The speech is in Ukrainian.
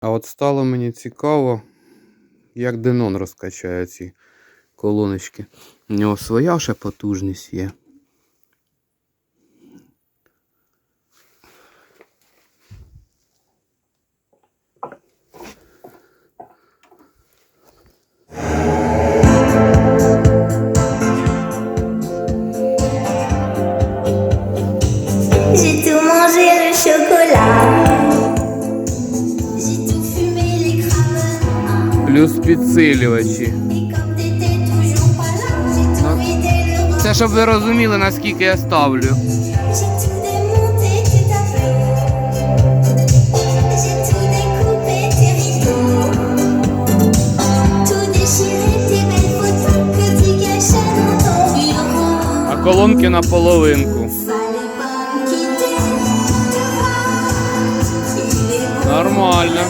А от стало мені цікаво, як Денон розкачає ці колоночки. У нього своя ще потужність є. J'ai vidé le Це щоб ви розуміли, наскільки я ставлю. А колонки на половинку. Нормально.